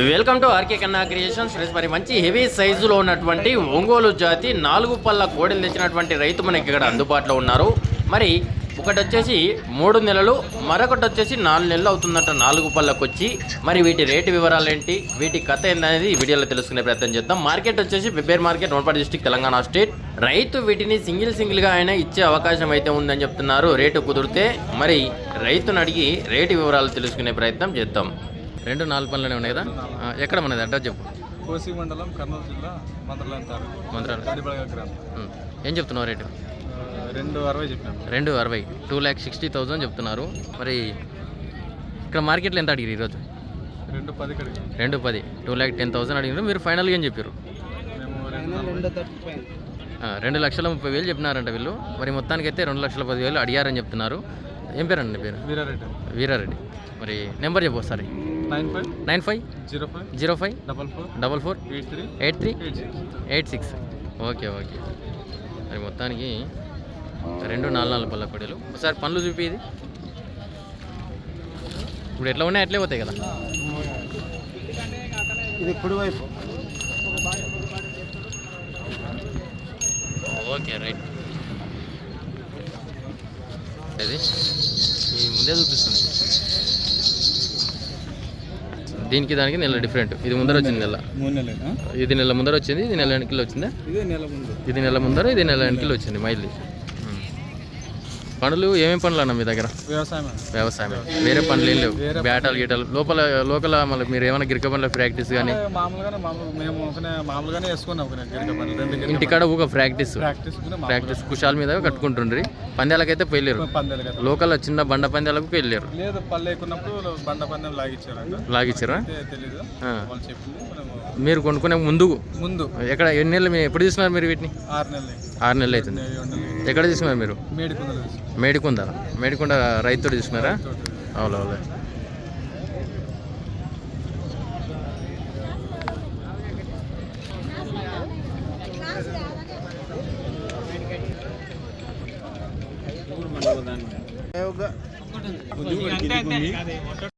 Welcome to RK Kanna creations friends మరి మంచి heavy సైజులో ఉన్నటువంటి ఒంగోలు జాతి నాలుగు పళ్ళ కోడలు తెచ్చినటువంటి రైతు మనకి ఇక్కడ అందుబాటులో ఉన్నారు. మరి ఒకటి వచ్చేసి మూడు నెలలు మరొకటి వచ్చేసి నాలుగు నెలలు అవుతుందంట నాలుగు పళ్ళకు వచ్చి మరి వీటి రేటు వివరాలు ఏంటి? వీటి కథ ఏంటనేది ఈ వీడియోలో తెలుసుకునే ప్రయత్నం చేద్దాం. మార్కెట్ వచ్చేసి బిబ్బేర్ మార్కెట్ నోన్పాటి డిస్టిక్ తెలంగాణ స్టేట్. రైతు వీటిని సింగిల్ సింగిల్గా అయినా ఇచ్చే అవకాశం అయితే ఉందని చెప్తున్నారు. రేటు కుదిరితే మరి రైతును అడిగి రేటు వివరాలు తెలుసుకునే ప్రయత్నం చేద్దాం. రెండు నాలుగు పనులనే ఉన్నాయి కదా? ఎక్కడ మనది? అడ్రస్ చెప్పు. కోసి మండలం కర్నూలు జిల్లా మంత్రలాన్ తాలూకు. మంత్రాలు కాడిబలగ గ్రామం. ఏం చెప్తున్నావు రేటు? రెండు అరవై చెప్పినాం. రెండు అరవై. టూ ల్యాక్ సిక్స్టీ థౌజండ్ చెప్తున్నారు. మరి ఇక్కడ మార్కెట్లో ఎంత అడిగారు ఈరోజు? రెండు పది రెండు పది. టూ ల్యాక్ టెన్ థౌసండ్ అడిగారు మీరు ఫైనల్గా ఏం చెప్పారు మేము రెండు లక్షల ముప్పై వేలు చెప్పినారంట వీళ్ళు. మరి మొత్తానికి అయితే రెండు లక్షల పది వేలు అడిగారని చెప్తున్నారు. ఏం పేరండి నీ పేరు? వీరారెడ్డి. వీరారెడ్డి. మరి నెంబర్ చెప్పు ఒకసారి. Nine five nine five zero five zero five double four double four eight three eight three eight six eight six. Okay okay. మరి మొత్తానికి రెండు నాలుగు నాలుగు పళ్ళ కొడలు. ఒకసారి పనులు చూపి ఇది. ఇప్పుడు ఎట్లా ఉన్నాయి అట్లే పోతాయి కదా. ఇది కుడి వైపు. Okay right. ఇది ముందే చూపిస్తుంది. దీనికి దానికి నెల డిఫరెంట్. ఇది ముందర వచ్చింది నెల. ఇది నెల ముందర వచ్చింది ఇది నెల వెనకలు వచ్చిందా? ఇదే నెల ముందు. ఇది నెల ముందర ఇది నెల వెనకలు వచ్చింది మైల్ది పనులు ఏమేమి పనులు అన్న మీ దగ్గర? వ్యవసాయం వ్యవసాయం వేరే పనులు ఏం లేవు. బ్యాటాలు గీటాలు. లోపల లోకల మళ్ళీ మీరు ఏమైనా గిరిక పనుల ప్రాక్టీస్ కానీ మామూలుగానే మేము మామూలుగానే వేసుకున్నాం ఇంటికాడ ఊక ప్రాక్టీస్ ప్రాక్టీస్ కుషాల మీద కట్టుకుంటుండ్రి. పందాలకైతే కదా లోకల్ చిన్న బండ పందాలకు వెళ్ళారు లేదు పళ్ళు ఎక్కున్నప్పుడు బండ పందెం లాగిచ్చారా? మీరు కొనుక్కునే ముందు? ముందు. ఎక్కడ ఎన్ని నెలలు ఎప్పుడు తీసుకున్నారు మీరు వీటిని? ఆరు నెలలు. ఆరు నెలలు అవుతుంది. ఎక్కడ తీసుకున్నారు మీరు? మేడికొండ. మేడికొండ రైతుతో తీసుకున్నారా? అవును అవును.